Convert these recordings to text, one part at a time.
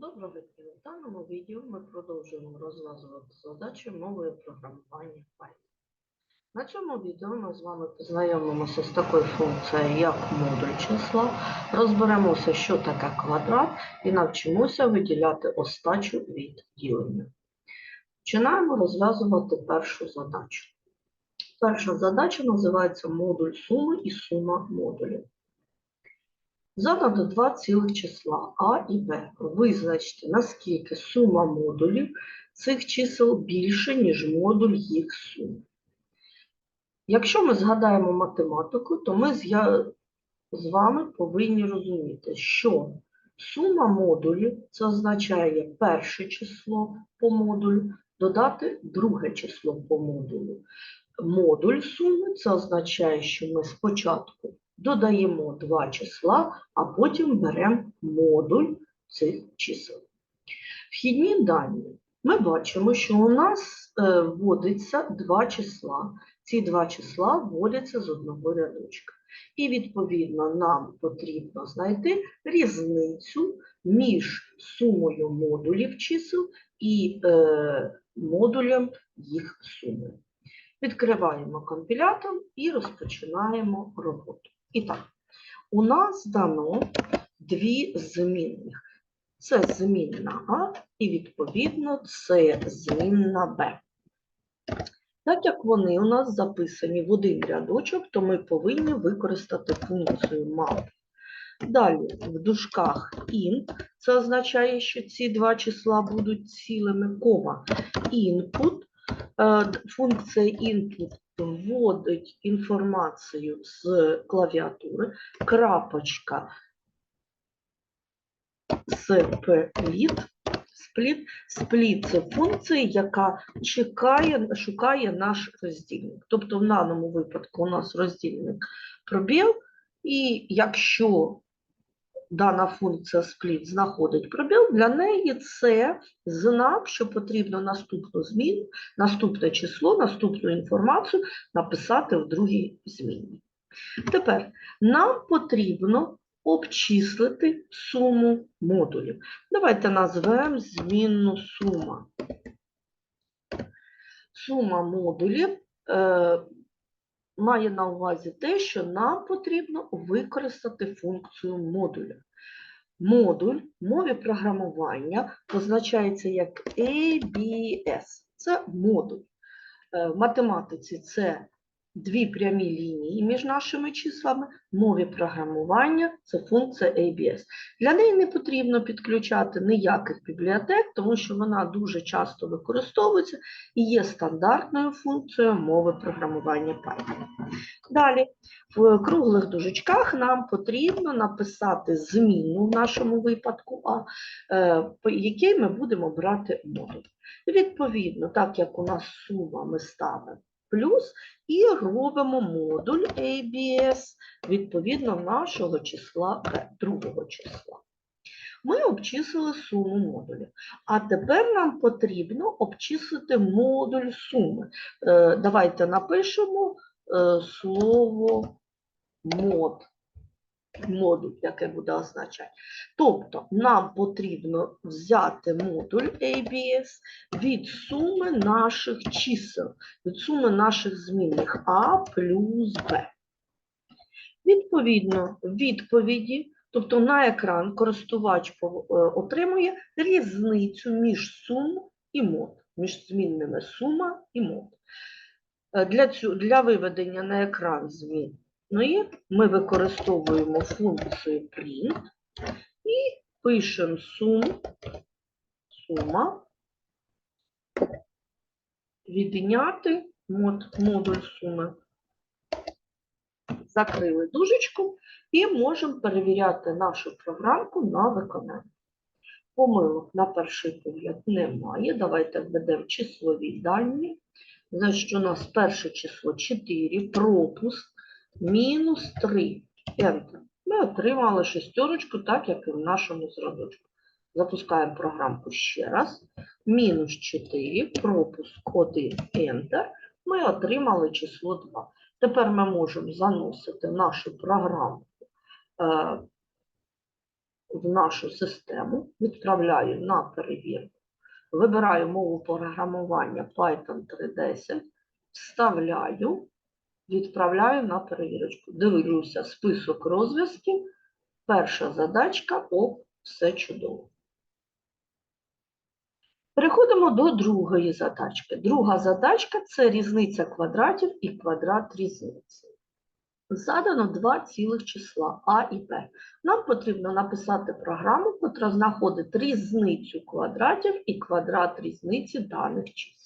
Доброго дня. В даному відео ми продовжуємо розв'язувати задачі мовою програмування Python. На цьому відео ми з вами познайомимося з такою функцією, як модуль числа, розберемося, що таке квадрат, і навчимося виділяти остачу від ділення. Починаємо розв'язувати першу задачу. Перша задача називається модуль суми і сума модулів. Задано два цілих числа А і Б. Визначте, наскільки сума модулів цих чисел більше, ніж модуль їх суми. Якщо ми згадаємо математику, то ми з, вами повинні розуміти, що сума модулів це означає перше число по модулю, додати друге число по модулю. Модуль суми це означає, що ми спочатку додаємо два числа, а потім беремо модуль цих чисел. Вхідні дані. Ми бачимо, що у нас е, вводиться два числа. Ці два числа вводяться з одного рядочка. І, відповідно, нам потрібно знайти різницю між сумою модулів чисел і е, модулем їх суми. Відкриваємо компілятор і розпочинаємо роботу. І так, у нас дано дві змінних. Це змінна А і, відповідно, це змінна Б. Так як вони у нас записані в один рядочок, то ми повинні використати функцію map. Далі в дужках int, це означає, що ці два числа будуть цілими, кома, input, Е, функція input вводить інформацію з клавіатури, крапочка. Split, split, split – це функція, яка чекає, шукає наш роздільник. Тобто в даному випадку у нас роздільник пробіл, і якщо дана функція split знаходить пробіл, для неї це знак, що потрібно наступну зміну, наступне число, наступну інформацію написати в другій зміні. Тепер нам потрібно обчислити суму модулів. Давайте назвемо змінну сума. Сума модулів е, має на увазі те, що нам потрібно використати функцію модуля. Модуль в мові програмування позначається як ABS. Це модуль. Е, В математиці це дві прямі лінії між нашими числами. Мові програмування це функція ABS. Для неї не потрібно підключати ніяких бібліотек, тому що вона дуже часто використовується і є стандартною функцією мови програмування Python. Далі, в круглих дужечках нам потрібно написати зміну в нашому випадку, а е, по якій ми будемо брати модуль. Відповідно, так як у нас сума ми ставимо плюс і робимо модуль ABS відповідно нашого числа другого числа. Ми обчислили суму модулів. А тепер нам потрібно обчислити модуль суми. Е, Давайте напишемо е, слово мод, модуль, яке буде означати. Тобто нам потрібно взяти модуль ABS від суми наших чисел, від суми наших змінних А плюс Б. Відповідно, відповіді, тобто на екран користувач е, отримує різницю між сум і мод, між змінними сума і мод. Е, Для, цю, для виведення на екран змінної ми використовуємо функцію print і пишемо сум, сума, відняти мод, модуль суми. Закрили дужечку і можемо перевіряти нашу програмку на виконання. Помилок на перший погляд немає. Давайте введемо числові дані. Значить, у нас перше число 4, пропуск, мінус 3. Enter. Ми отримали шестерочку, так як і в нашому зразочку. Запускаємо програмку ще раз. Мінус 4, пропуск 1, Enter. Ми отримали число 2. Тепер ми можемо заносити нашу програмку е, в нашу систему, відправляю на перевірку, вибираю мову програмування Python 3.10, вставляю, відправляю на перевірочку. Дивлюся список розв'язків. Перша задачка, оп, все чудово. Переходимо до другої задачки. Друга задачка це різниця квадратів і квадрат різниці. Задано два цілих числа А і Б. Нам потрібно написати програму, яка знаходить різницю квадратів і квадрат різниці даних чисел.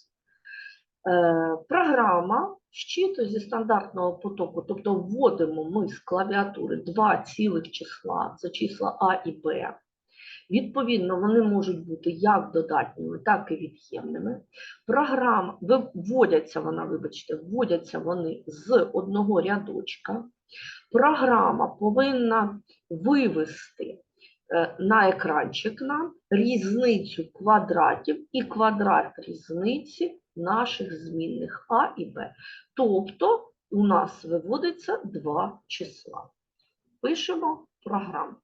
Е, програма щитує зі стандартного потоку, тобто вводимо ми з клавіатури два цілих числа, це числа А і Б. Відповідно, вони можуть бути як додатніми, так і від'ємними. Програма вводяться вона, вибачте, вводяться вони з одного рядочка. Програма повинна вивести на екранчик нам різницю квадратів і квадрат різниці наших змінних А і Б. Тобто у нас виводиться два числа. Пишемо програму.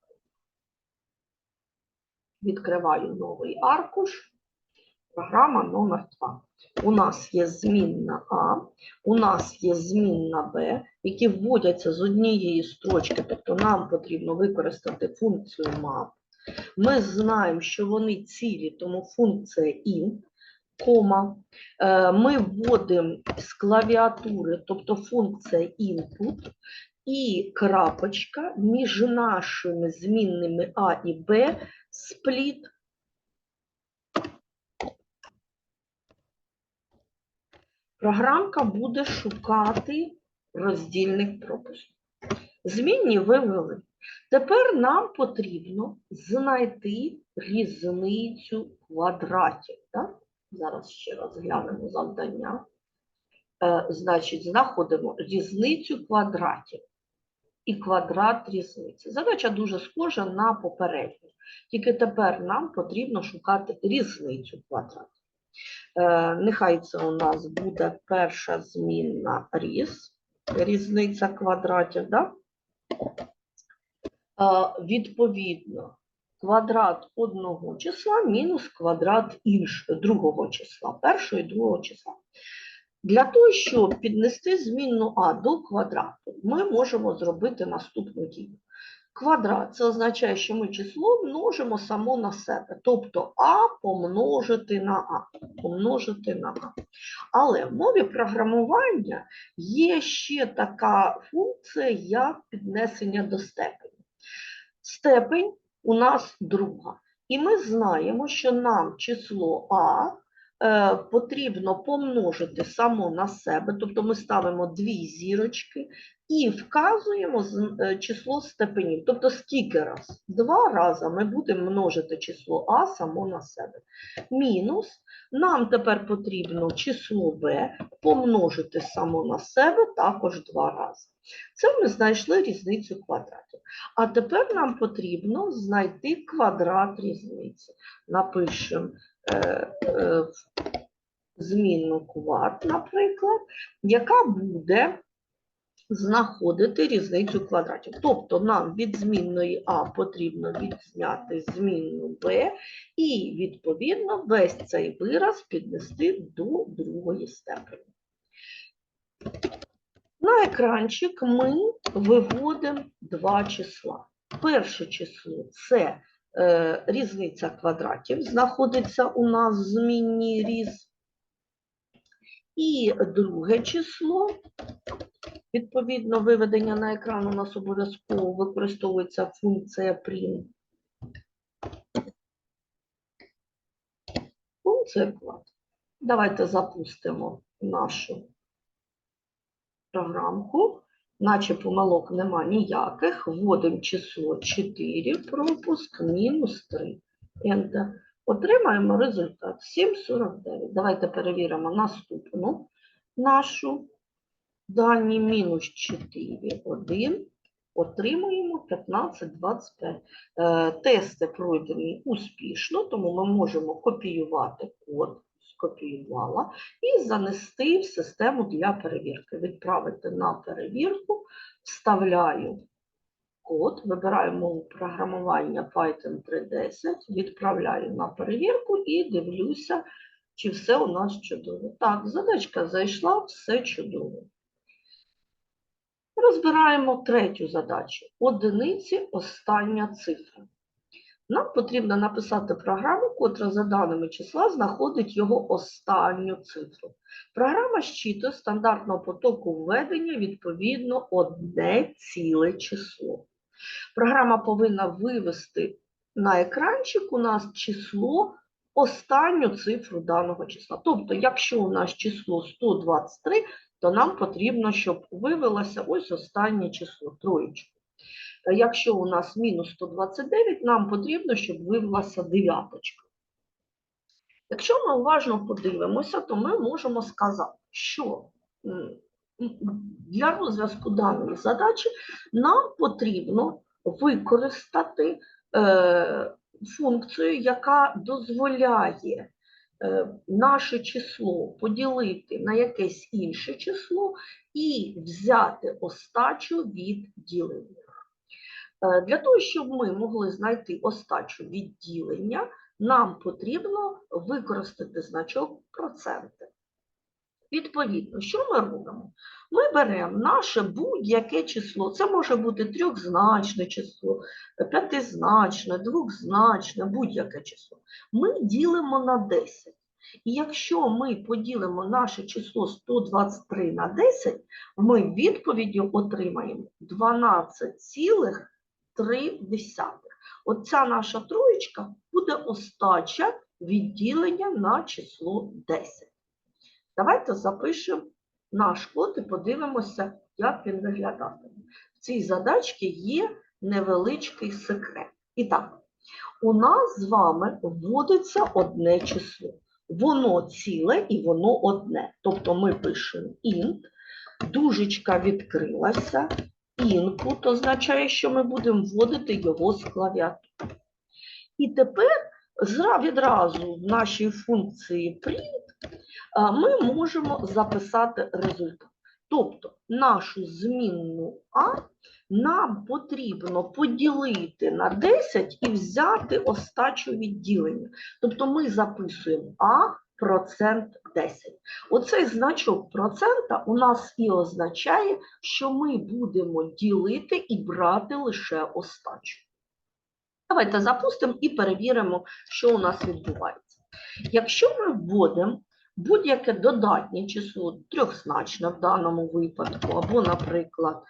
Відкриваю новий аркуш. Програма номер 2. У нас є змінна А, у нас є змінна Б, які вводяться з однієї строчки, тобто нам потрібно використати функцію map. Ми знаємо, що вони цілі, тому функція int, кома. Е, Ми вводимо з клавіатури, тобто функція input, і крапочка між нашими змінними А і Б спліт. Програмка буде шукати роздільник пропуск. Змінні вивели. Тепер нам потрібно знайти різницю квадратів. Так? Зараз ще раз глянемо завдання. Е, значить, знаходимо різницю квадратів і квадрат різниці. Задача дуже схожа на попередню. Тільки тепер нам потрібно шукати різницю квадратів. Е, нехай це у нас буде перша змінна різ, різниця квадратів. Да? Е, відповідно, квадрат одного числа мінус квадрат іншого, другого числа, першого і другого числа. Для того, щоб піднести змінну а до квадрату, ми можемо зробити наступну дію. Квадрат це означає, що ми число множимо само на себе, тобто а помножити на а, помножити на а. Але в мові програмування є ще така функція, як піднесення до степені. Степень у нас друга. І ми знаємо, що нам число а потрібно помножити само на себе, тобто ми ставимо дві зірочки і вказуємо е, число степенів. Тобто скільки раз? Два рази ми будемо множити число а само на себе. Мінус нам тепер потрібно число b помножити само на себе також два рази. Це ми знайшли різницю квадратів. А тепер нам потрібно знайти квадрат різниці. Напишемо е, е, змінну квад, наприклад, яка буде знаходити різницю квадратів. Тобто нам від змінної А потрібно відзняти змінну Б і, відповідно, весь цей вираз піднести до другої степені. На екранчик ми виводимо два числа. Перше число це е, різниця квадратів, знаходиться у нас змінній різ. І друге число, відповідно, виведення на екран у нас обов'язково використовується функція print. Функція квад. Давайте запустимо нашу програмку. Наче помилок нема ніяких. Вводимо число 4, пропуск мінус 3. Enter. Отримаємо результат 7,49. Давайте перевіримо наступну нашу дані мінус 4, 1. Отримуємо 15,25. Е, Тести пройдені успішно, тому ми можемо копіювати код, скопіювала, і занести в систему для перевірки. Відправити на перевірку, вставляю код, вибираю мову програмування Python 3.10, відправляю на перевірку і дивлюся, чи все у нас чудово. Так, задачка зайшла, все чудово. Розбираємо третю задачу. Одиниці остання цифра. Нам потрібно написати програму, котра за даними числа знаходить його останню цифру. Програма щитує стандартного потоку введення відповідно одне ціле число. Програма повинна вивести на екранчик у нас число, останню цифру даного числа. Тобто, якщо у нас число 123, то нам потрібно, щоб вивелося ось останнє число, троєчку. Якщо у нас мінус 129, нам потрібно, щоб вивелася дев'яточка. Якщо ми уважно подивимося, то ми можемо сказати, що для розв'язку даної задачі нам потрібно використати е, функцію, яка дозволяє е, наше число поділити на якесь інше число і взяти остачу від ділення. Е, Для того, щоб ми могли знайти остачу відділення, нам потрібно використати значок проценти. Відповідно, що ми робимо? Ми беремо наше будь-яке число. Це може бути трьохзначне число, п'ятизначне, двохзначне, будь-яке число. Ми ділимо на 10. І якщо ми поділимо наше число 123 на 10, ми відповіддю отримаємо 12,3. Оця наша троєчка буде остача відділення на число 10. Давайте запишемо наш код і подивимося, як він виглядатиме. В цій задачці є невеличкий секрет. І так, у нас з вами вводиться одне число. Воно ціле і воно одне. Тобто ми пишемо int, дужечка відкрилася, input означає, що ми будемо вводити його з клавіатури. І тепер відразу в нашій функції print ми можемо записати результат. Тобто нашу змінну А нам потрібно поділити на 10 і взяти остачу відділення. Тобто ми записуємо А процент 10. Оцей значок процента у нас і означає, що ми будемо ділити і брати лише остачу. Давайте запустимо і перевіримо, що у нас відбувається. Якщо ми вводимо будь-яке додатнє число, трьохзначне в даному випадку, або, наприклад,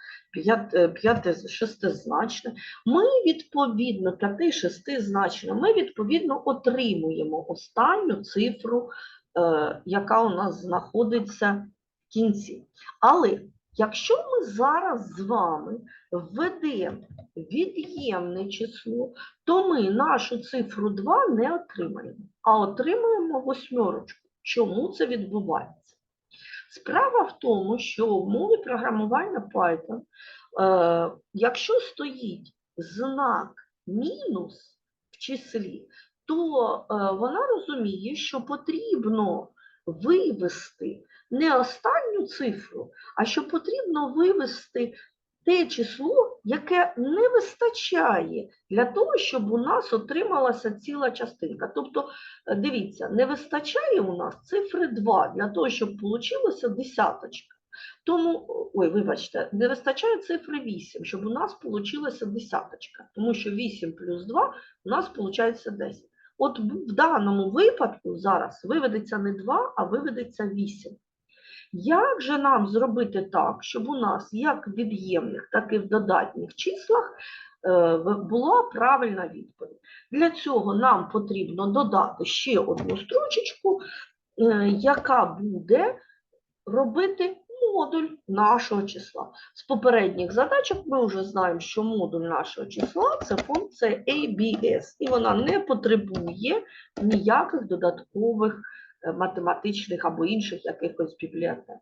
е, шестизначне, ми відповідно п'яти шестизначне, ми відповідно отримуємо останню цифру, яка у нас знаходиться в кінці. Але якщо ми зараз з вами введемо від'ємне число, то ми нашу цифру 2 не отримаємо, а отримаємо восьмерочку. Чому це відбувається? Справа в тому, що в мові програмування Python, е, якщо стоїть знак мінус в числі, то е, вона розуміє, що потрібно вивести не останню цифру, а що потрібно вивести те число, яке не вистачає для того, щоб у нас отрималася ціла частинка. Тобто, е, дивіться, не вистачає у нас цифри 2 для того, щоб вийшла десяточка. Тому, ой, вибачте, не вистачає цифри 8, щоб у нас вийшла десяточка, тому що 8 плюс 2 у нас виходить 10. От в даному випадку зараз виведеться не 2, а виведеться 8. Як же нам зробити так, щоб у нас як в від'ємних, так і в додатніх числах е, була правильна відповідь? Для цього нам потрібно додати ще одну строчечку, е, яка буде робити нашого числа. З попередніх задачок ми вже знаємо, що модуль нашого числа це функція ABS, і вона не потребує ніяких додаткових е, математичних або інших якихось бібліотек.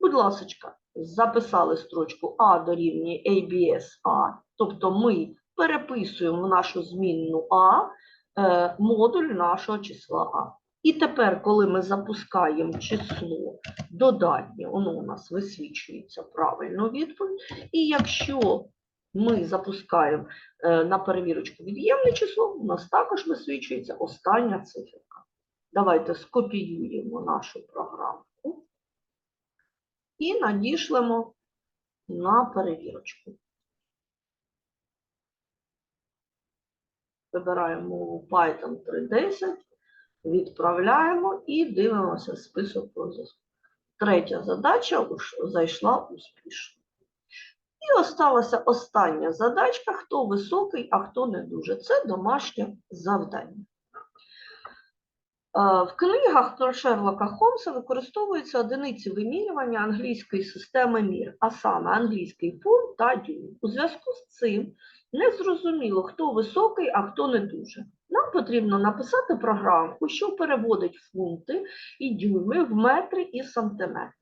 Будь ласка, записали строчку А дорівнює ABS A, тобто ми переписуємо в нашу змінну А е, модуль нашого числа А. І тепер, коли ми запускаємо число додатнє, воно у нас висвічується правильно відповідь. І якщо ми запускаємо е, на перевірочку від'ємне число, у нас також висвічується остання циферка. Давайте скопіюємо нашу програмку і надішлемо на перевірочку. Вибираємо Python 3.10, відправляємо і дивимося список розв'язку. Третя задача зайшла успішно. І осталася остання задачка, хто високий, а хто не дуже. Це домашнє завдання. Е, В книгах про Шерлока Холмса використовуються одиниці вимірювання англійської системи мір, а саме англійський фунт та дюйм. У зв'язку з цим не зрозуміло, хто високий, а хто не дуже. Нам потрібно написати програмку, що переводить фунти і дюйми в метри і сантиметри.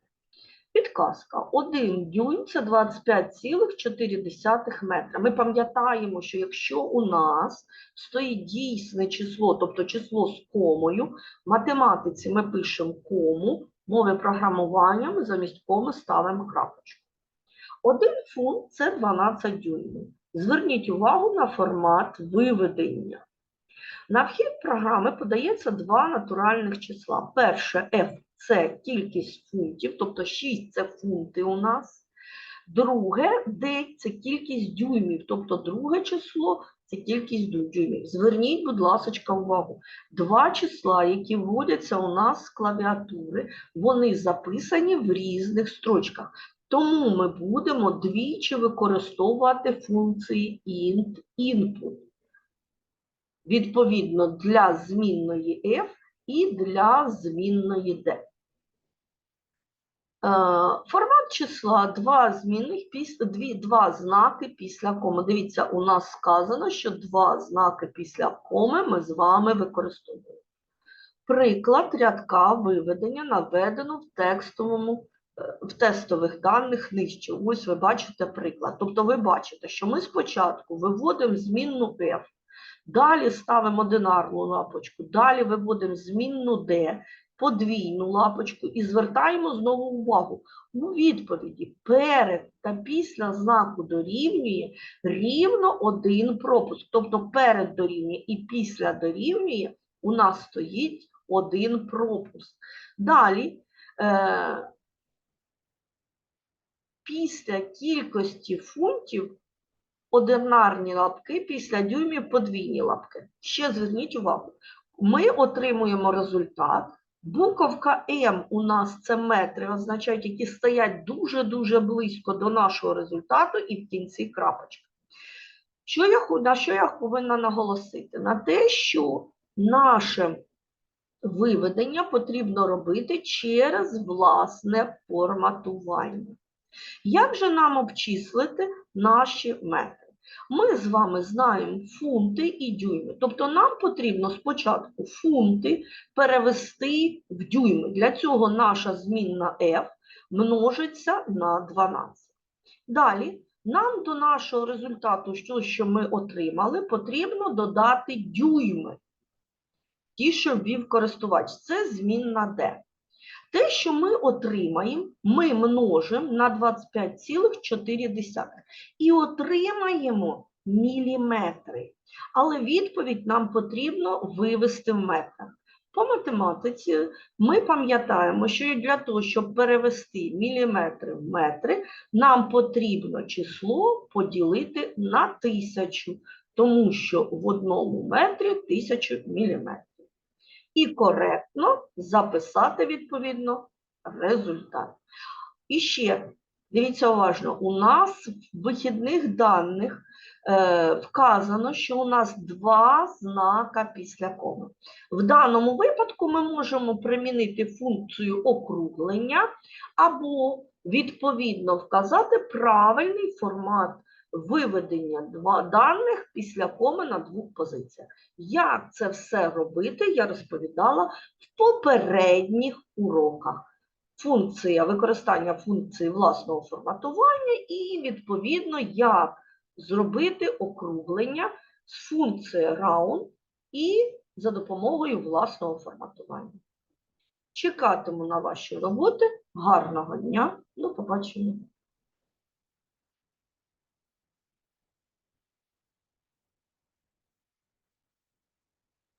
Підказка. 1 дюйм це 25,4 метра. Ми пам'ятаємо, що якщо у нас стоїть дійсне число, тобто число з комою, в математиці ми пишемо кому, мови програмування ми замість коми ставимо крапочку. Один фунт це 12 дюймів. Зверніть увагу на формат виведення. На вхід програми подається два натуральних числа. Перше f це кількість фунтів, тобто 6 це фунти у нас. Друге d це кількість дюймів, тобто друге число це кількість дюймів. Зверніть, будь ласка, увагу. Два числа, які вводяться у нас з клавіатури, вони записані в різних строчках. Тому ми будемо двічі використовувати функції int, input. Відповідно, для змінної f і для змінної d. Е, Формат числа два змінних два знаки після коми. Дивіться, у нас сказано, що два знаки після коми ми з вами використовуємо. Приклад рядка виведення наведено в текстовому в тестових даних нижче. Ось ви бачите приклад. Тобто ви бачите, що ми спочатку виводимо змінну f, далі ставимо одинарну лапочку, далі виводимо змінну d, подвійну лапочку і звертаємо знову увагу. У відповіді перед та після знаку дорівнює рівно один пропуск. Тобто перед дорівнює і після дорівнює у нас стоїть один пропуск. Далі, е, після кількості фунтів одинарні лапки, після дюймів подвійні лапки. Ще зверніть увагу. Ми отримуємо результат. Буковка М у нас це метри, означають, які стоять дуже-дуже близько до нашого результату і в кінці крапочка. Що я, на що я повинна наголосити? На те, що наше виведення потрібно робити через власне форматування. Як же нам обчислити наші метри? Ми з вами знаємо фунти і дюйми. Тобто нам потрібно спочатку фунти перевести в дюйми. Для цього наша змінна f множиться на 12. Далі нам до нашого результату, що, що ми отримали, потрібно додати дюйми. Ті, що ввів користувач, це змінна d. Те, що ми отримаємо, ми множимо на 25,4 і отримаємо міліметри. Але відповідь нам потрібно вивести в метрах. По математиці ми пам'ятаємо, що для того, щоб перевести міліметри в метри, нам потрібно число поділити на тисячу, тому що в одному метрі тисячу міліметрів і коректно записати відповідно результат. І ще, дивіться уважно, у нас в вихідних даних е, вказано, що у нас два знака після коми. В даному випадку ми можемо примінити функцію округлення або відповідно вказати правильний формат виведення даних після коми на двох позиціях. Як це все робити, я розповідала в попередніх уроках. Функція використання функції власного форматування і, відповідно, як зробити округлення з функції round і за допомогою власного форматування. Чекатиму на ваші роботи. Гарного дня. До побачення.